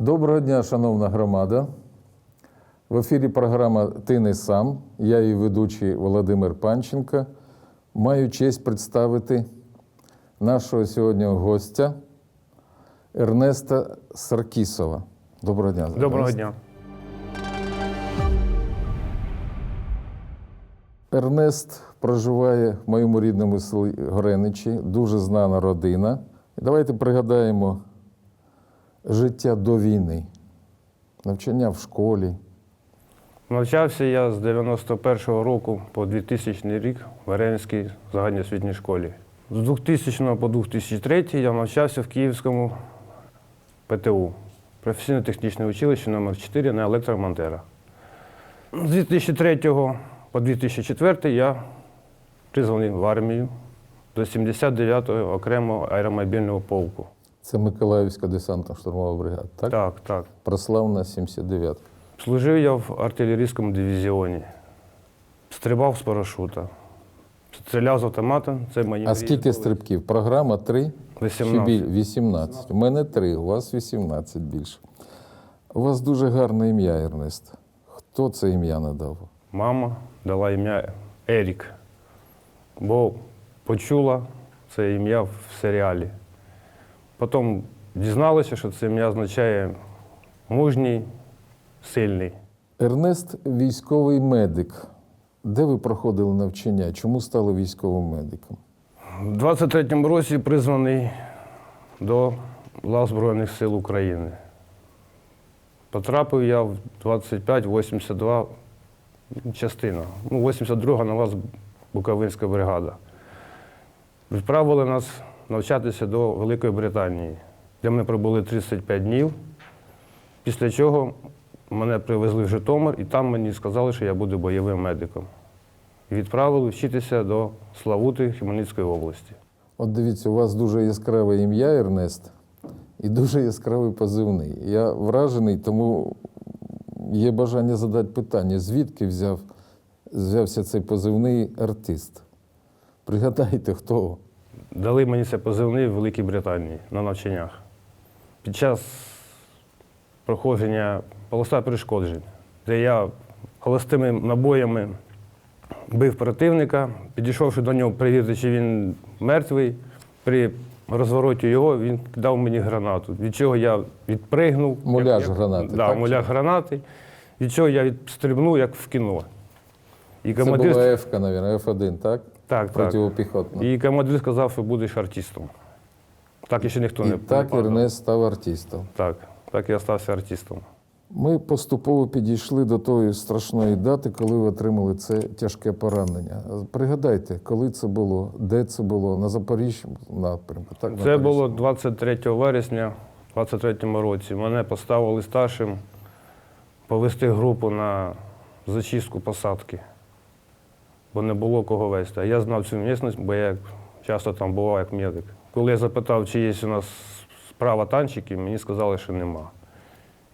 Доброго дня, шановна громада. В ефірі програма Ти не сам. Я її ведучий Володимир Панченко. Маю честь представити нашого сьогодні гостя Ернеста Саркісова. Доброго дня. Доброго дня. Ернест проживає в моєму рідному селі Гореничі, дуже знана родина. Давайте пригадаємо життя до війни, навчання в школі. Навчався я з 91-го року по 2000 рік в Варенській загальноосвітній школі. З 2000 по 2003 я навчався в Київському ПТУ професійно-технічне училище номер 4 на електромонтера. З 2003 по 2004 я призваний в армію до 79-го окремого аеромобільного полку. Це Миколаївська десантно-штурмова бригада. Так? Так, так. Прославна 79. Служив я в артилерійському дивізіоні, стрибав з парашута, стріляв з автомата. Це мої А скільки стрибків? Програма 3? 18. 18. У мене 3, у вас 18 більше. У вас дуже гарне ім'я, Ернест. Хто це ім'я надав? Мама дала ім'я Ерік, бо почула це ім'я в серіалі. Потім дізналася, що це ім'я означає мужній, сильний. Ернест військовий медик. Де ви проходили навчання? Чому стали військовим медиком? У 23-му році призваний до лав Збройних сил України. Потрапив я в 25-82 частина. Ну, 82-га нова Буковинська бригада. Відправили нас навчатися до Великої Британії, де ми пробули 35 днів. Після чого мене привезли в Житомир, і там мені сказали, що я буду бойовим медиком. І відправили вчитися до Славути Хмельницької області. От дивіться, у вас дуже яскраве ім'я Ернест і дуже яскравий позивний. Я вражений, тому є бажання задати питання, звідки взяв, взявся цей позивний артист? Пригадайте, хто? Дали мені це позивний в Великій Британії на навчаннях. Під час проходження полоса перешкоджень, де я холостими набоями бив противника, підійшовши до нього перевірити, чи він мертвий. При розвороті його він дав мені гранату, від чого я відпригнув. Муляж як- гранати, Да, так? муляж гранати, від чого я відстрибнув, як в кіно. І Це командир, була Ф, мабуть, F1, так? Так, так. І командир сказав, що будеш артистом. Так ще ніхто І не так не. Ернест став артистом. Так, так і стався артистом. Ми поступово підійшли до тої страшної дати, коли ви отримали це тяжке поранення. Пригадайте, коли це було, де це було, на Запоріжжі напрямку. Так, Це на було 23 вересня 23 році. Мене поставили старшим повести групу на зачистку посадки, бо не було кого вести. А я знав цю місцевість, бо я часто там бував як медик. Коли я запитав, чи є у нас справа танчиків, мені сказали, що нема.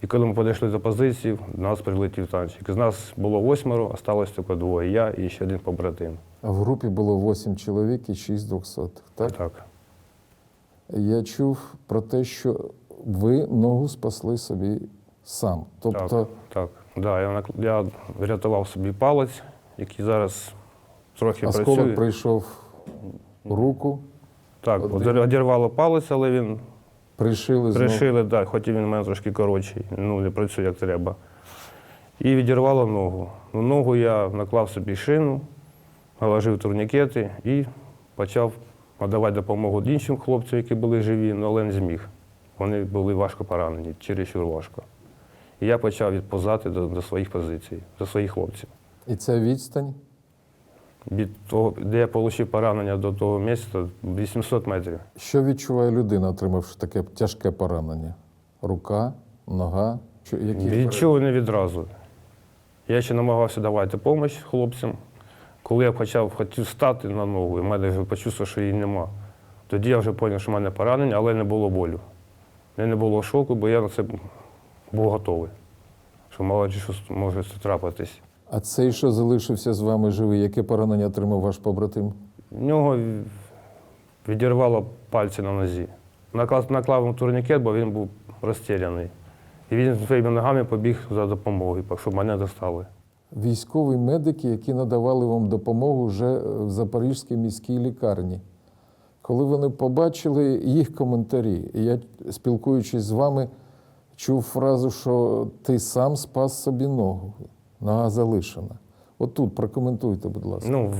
І коли ми підійшли до позиції, до нас прилетів танчик. З нас було восьмеро, осталось тільки двоє. Я і ще один побратим. А в групі було 8 чоловік і 6 двохсотих. Так? так. Я чув про те, що ви ногу спасли собі сам. Тобто, Так, так. Да, я, я врятував собі палець, який зараз трохи осколок працює. прийшов в руку, Так, Один. одірвало палець, але він пришили пришили, да, хоч і він у мене трошки коротший, ну не працює як треба. І відірвало ногу. Ну, ногу я наклав собі шину, наложив турнікети і почав надавати допомогу іншим хлопцям, які були живі, ну, але не зміг. Вони були важко поранені, чересчур важко. І я почав відповзати до, до своїх позицій, до своїх хлопців. І ця відстань Від того, де я отримав поранення до того місця, 800 метрів. Що відчуває людина, отримавши таке тяжке поранення? Рука, нога? Що, які Відчув не відразу. Я ще намагався давати допомогу хлопцям. Коли я почав хотів стати на ногу, і в мене вже почувствував, що її нема. Тоді я вже зрозумів, що в мене поранення, але не було болю. Мене Не було шоку, бо я на це був готовий. Що мало ли що може це трапитись. А цей, що залишився з вами живий, яке поранення отримав ваш побратим? В нього відірвало пальці на нозі. Наклав, наклав йому турнікет, бо він був розтіряний. І він своїми ногами побіг за допомогою, щоб мене достали. Військові медики, які надавали вам допомогу вже в Запорізькій міській лікарні. Коли вони побачили їх коментарі, і я, спілкуючись з вами, чув фразу, що ти сам спас собі ногу, нога залишена. От тут прокоментуйте, будь ласка. Ну,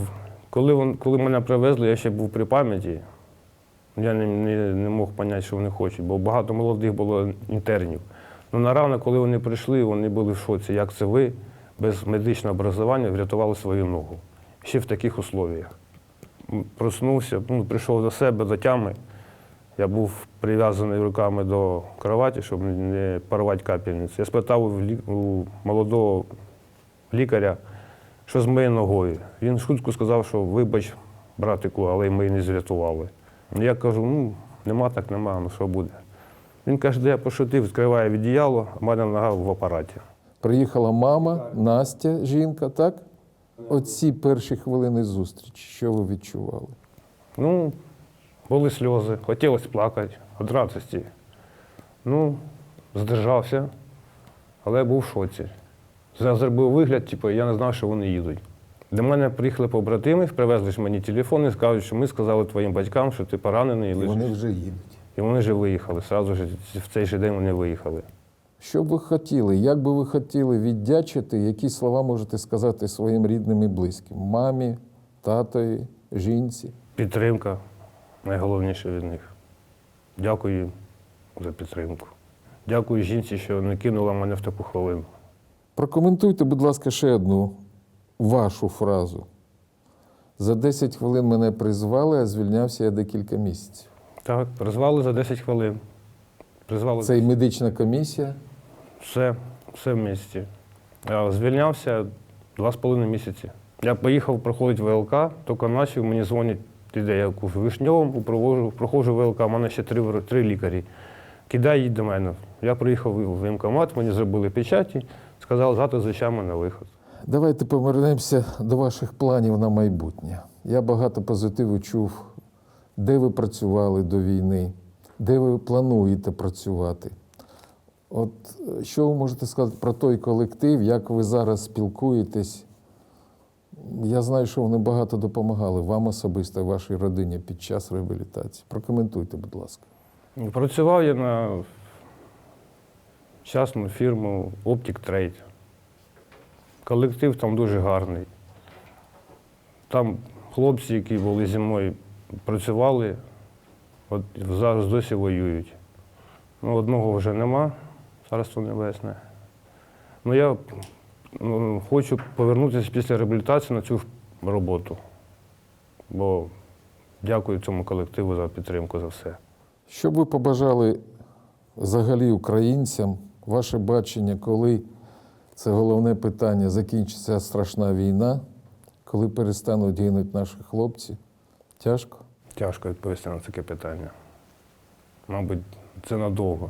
коли, вон, коли мене привезли, я ще був при пам'яті. Я не, не, не мог зрозуміти, що вони хочуть, бо багато молодих було інтернів. Ну, на коли вони прийшли, вони були в шоці, як це ви без медичного образування врятували свою ногу. Ще в таких условіях. Проснувся, ну, прийшов до себе, до тями. Я був прив'язаний руками до кроваті, щоб не порвати капельницю. Я спитав у молодого лікаря, що з моєю ногою. Він шутку сказав, що вибач, братику, але ми не зрятували. Я кажу, ну, нема так нема, ну що буде. Він каже, де я пошутив, відкриває віддіяло, а мене нога в апараті. Приїхала мама, Настя, жінка, так? Оці перші хвилини зустрічі, що ви відчували? Ну, були сльози, хотілося плакати від радості. Ну, здержався, але був в шоці. Я зробив вигляд, типу, я не знав, що вони їдуть. До мене приїхали побратими, привезли ж мені телефон і скажуть, що ми сказали твоїм батькам, що ти поранений і лежиш. Вони вже їдуть. І вони вже виїхали. Сразу ж в цей же день вони виїхали. Що б ви хотіли, як би ви хотіли віддячити, які слова можете сказати своїм рідним і близьким? Мамі, татові, жінці? Підтримка найголовніше від них. Дякую їм за підтримку. Дякую жінці, що не кинула мене в таку хвилину. Прокоментуйте, будь ласка, ще одну вашу фразу. За 10 хвилин мене призвали, а звільнявся я декілька місяців. Так, призвали за 10 хвилин. Призвали Це і медична комісія. все, все в місті. Я звільнявся два з половиною місяці. Я поїхав проходити ВЛК, тільки почав, мені дзвонять, іде я в Вишньовому, провожу, проходжу ВЛК, у мене ще три, три лікарі. Кидай, їдь до мене. Я приїхав в воєнкомат, мені зробили печаті, сказали, завтра з речами на виход. Давайте повернемося до ваших планів на майбутнє. Я багато позитиву чув, де ви працювали до війни, де ви плануєте працювати. От що ви можете сказати про той колектив, як ви зараз спілкуєтесь? Я знаю, що вони багато допомагали вам особисто вашій родині під час реабілітації. Прокоментуйте, будь ласка. Працював я на частну фірму Optic Trade. Колектив там дуже гарний. Там хлопці, які були зі мною, працювали, от зараз досі воюють. Ну, одного вже нема, царство небесне. Ну, я ну, хочу повернутися після реабілітації на цю роботу. Бо дякую цьому колективу за підтримку за все. Що б ви побажали взагалі українцям, ваше бачення, коли це головне питання, закінчиться страшна війна, коли перестануть гинути наші хлопці? Тяжко? Тяжко відповісти на таке питання. Мабуть, це надовго.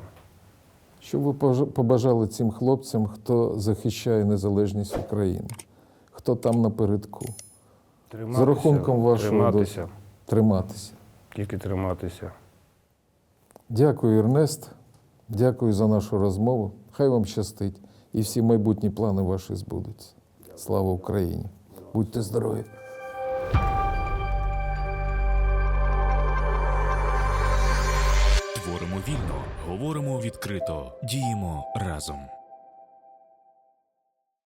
Що ви побажали цим хлопцям, хто захищає незалежність України, хто там напередку? Триматися, За рахунком вашого триматися, Триматися. тільки триматися. Дякую, Ернест. Дякую за нашу розмову. Хай вам щастить. І всі майбутні плани ваші збудуться. Слава Україні! Будьте здорові! Творимо вільно, говоримо відкрито, діємо разом.